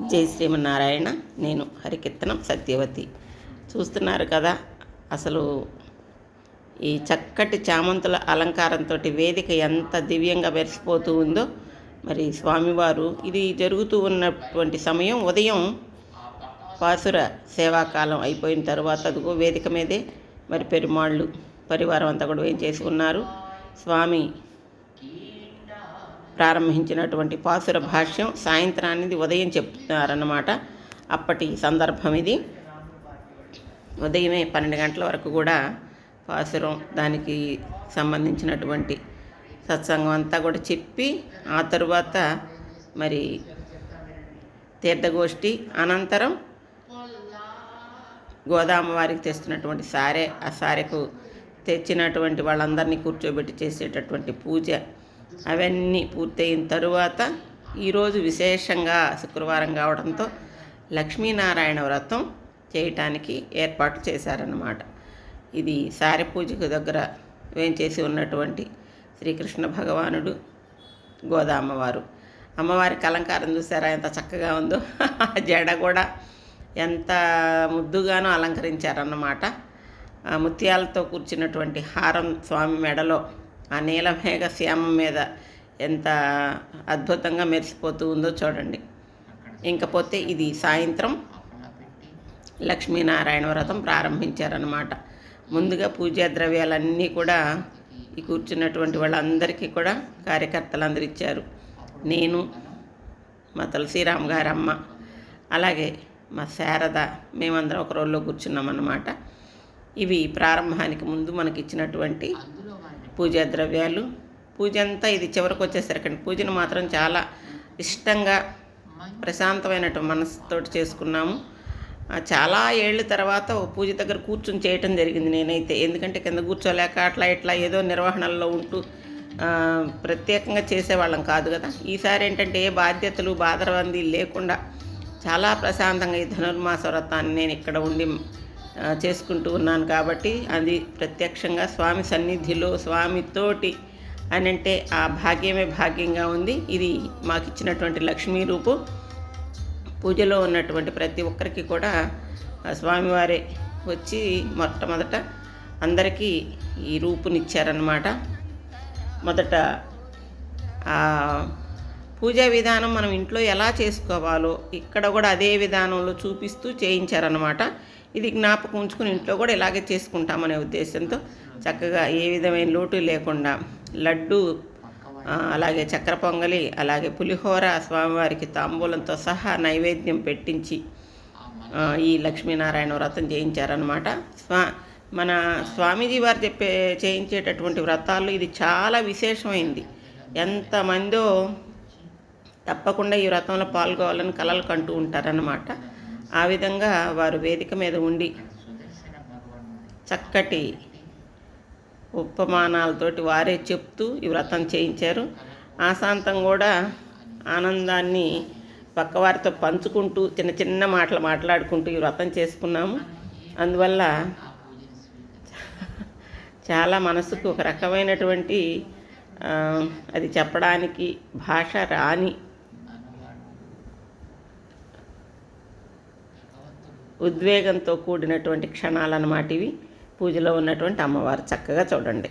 జై శ్రీమన్నారాయణ. నేను హరికీర్తనం సత్యవతి. చూస్తున్నారు కదా అసలు ఈ చక్కటి చామంతుల అలంకారంతో వేదిక ఎంత దివ్యంగా మెరిసిపోతూ ఉందో. మరి స్వామివారు ఇది జరుగుతూ ఉన్నటువంటి సమయం ఉదయం పాసుర సేవాకాలం అయిపోయిన తర్వాత అదిగో వేదిక మీదే మరి పెరుమాళ్ళు పరివారం అంతా కూడా ఏం చేసుకున్నారు. స్వామి ప్రారంభించినటువంటి పాసుర భాష్యం సాయంత్రానికి ఉదయం చెప్తున్నారన్నమాట. అప్పటి సందర్భం ఇది. ఉదయమే పన్నెండు గంటల వరకు కూడా పాసురం దానికి సంబంధించినటువంటి సత్సంగం అంతా కూడా చెప్పి ఆ తరువాత మరి తీర్థగోష్ఠి అనంతరం గోదామవారికి తెస్తున్నటువంటి సారే ఆ సారెకు తెచ్చినటువంటి వాళ్ళందరినీ కూర్చోబెట్టి చేసేటటువంటి పూజ అవన్నీ పూర్తయిన తరువాత ఈరోజు విశేషంగా శుక్రవారం కావడంతో లక్ష్మీనారాయణ వ్రతం చేయటానికి ఏర్పాటు చేశారన్నమాట. ఇది సారి పూజకు దగ్గర వేంచేసి ఉన్నటువంటి శ్రీకృష్ణ భగవానుడు గోదామ్మవారు అమ్మవారికి అలంకారం చూసారా? ఎంత చక్కగా ఉందో. జడ కూడా ఎంత ముద్దుగానో అలంకరించారన్నమాట. ముత్యాలతో కూర్చున్నటువంటి హారం స్వామి మెడలో ఆ నీలమేఘ శ్యామం మీద ఎంత అద్భుతంగా మెరిసిపోతూ ఉందో చూడండి. ఇంకపోతే ఇది సాయంత్రం లక్ష్మీనారాయణ వ్రతం ప్రారంభించారనమాట ముందుగా పూజా ద్రవ్యాలన్నీ కూడా ఈ కూర్చున్నటువంటి వాళ్ళందరికీ కూడా కార్యకర్తలందరూ ఇచ్చారు. నేను మా తులసిరామ్ గారమ్మ అలాగే మా శారద మేమందరం ఒక రోజులో కూర్చున్నాం అన్నమాట ఇవి ప్రారంభానికి ముందు మనకి ఇచ్చినటువంటి పూజా ద్రవ్యాలు. పూజ అంతా ఇది చివరికి వచ్చేసరికి పూజను మాత్రం చాలా ఇష్టంగా ప్రశాంతమైనటువంటి మనసుతోటి చేసుకున్నాము. చాలా ఏళ్ళ తర్వాత పూజ దగ్గర కూర్చుని చేయటం జరిగింది నేనైతే. ఎందుకంటే కింద కూర్చోలేక అట్లా ఇట్లా ఏదో నిర్వహణల్లో ఉంటూ ప్రత్యేకంగా చేసేవాళ్ళం కాదు కదా. ఈసారి ఏంటంటే ఏ బాధ్యతలు బాధరవంది లేకుండా చాలా ప్రశాంతంగా ఈ ధనుర్మాస వ్రతాన్ని నేను ఇక్కడ ఉండి చేసుకుంటూ ఉన్నాను కాబట్టి అది ప్రత్యక్షంగా స్వామి సన్నిధిలో స్వామితోటి అని అంటే ఆ భాగ్యమే భాగ్యంగా ఉంది. ఇది మాకు ఇచ్చినటువంటి లక్ష్మీ రూపు. పూజలో ఉన్నటువంటి ప్రతి ఒక్కరికి కూడా స్వామివారే వచ్చి మొట్టమొదట అందరికీ ఈ రూపునిచ్చారనమాట మొదట పూజా విధానం మనం ఇంట్లో ఎలా చేసుకోవాలో ఇక్కడ కూడా అదే విధానంలో చూపిస్తూ చేయించారనమాట ఇది జ్ఞాపకం ఉంచుకుని ఇంట్లో కూడా ఇలాగే చేసుకుంటామనే ఉద్దేశంతో చక్కగా ఏ విధమైన లోటు లేకుండా లడ్డు అలాగే చక్కెర పొంగలి అలాగే పులిహోర స్వామివారికి తాంబూలంతో సహా నైవేద్యం పెట్టించి ఈ లక్ష్మీనారాయణ వ్రతం చేయించారనమాట స్వా మన స్వామీజీ వారు చెప్పే చేయించేటటువంటి వ్రతాల్లో ఇది చాలా విశేషమైంది. ఎంతమందో తప్పకుండా ఈ వ్రతంలో పాల్గొవాలని కలలు కంటూ ఉంటారన్నమాట. ఆ విధంగా వారు వేదిక మీద ఉండి చక్కటి ఉపమానాలతోటి వారే చెప్తూ ఈ వ్రతం చేయించారు. ఆశాంతం కూడా ఆనందాన్ని పక్కవారితో పంచుకుంటూ చిన్న చిన్న మాటలు మాట్లాడుకుంటూ ఈ వ్రతం చేసుకున్నాము. అందువల్ల చాలా మనసుకు ఒక రకమైనటువంటి అది చెప్పడానికి భాష రాని ఉద్వేగంతో కూడినటువంటి క్షణాలు అన్నమాట ఇవి. పూజలో ఉన్నటువంటి అమ్మవారు చక్కగా చూడండి.